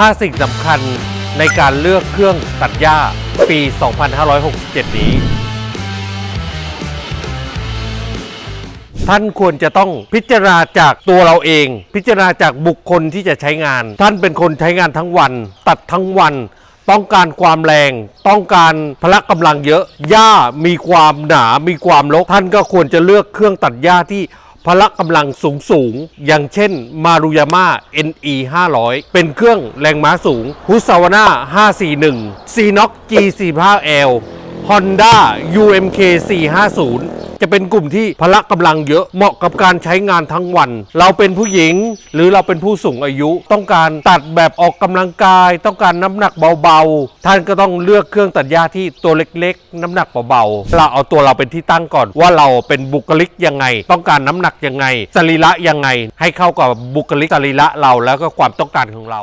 5สิ่งสำคัญในการเลือกเครื่องตัดหญ้าปี 2567 นี้ ท่านควรจะต้องพิจารณาจากตัวเราเอง พิจารณาจากบุคคลที่จะใช้งาน ท่านเป็นคนใช้งานทั้งวัน ตัดทั้งวัน ต้องการความแรง ต้องการพละกำลังเยอะหญ้ามีความหนา มีความรกท่านก็ควรจะเลือกเครื่องตัดหญ้าที่ พละกำลังสูงสูง อย่างเช่นมารุยาม่า NE 500 เป็นเครื่องแรงม้าสูงฮุสาวาน่า541 c n o x G45L Honda UMK 450 จะเป็นกลุ่มที่พละกำลังเยอะเหมาะกับการใช้งานทั้งวัน เราเป็นผู้หญิงหรือเราเป็นผู้สูงอายุ ต้องการตัดแบบออกกำลังกาย ต้องการน้ำหนักเบาๆ ท่านก็ต้องเลือกเครื่องตัดหญ้าที่ตัวเล็กๆ น้ำหนักเบาๆเราเอาตัวเราเป็นที่ตั้งก่อน ว่าเราเป็นบุคลิกยังไง ต้องการน้ำหนักยังไงสรีระยังไง ให้เข้ากับบุคลิกสรีระเราแล้วก็ความต้องการของเรา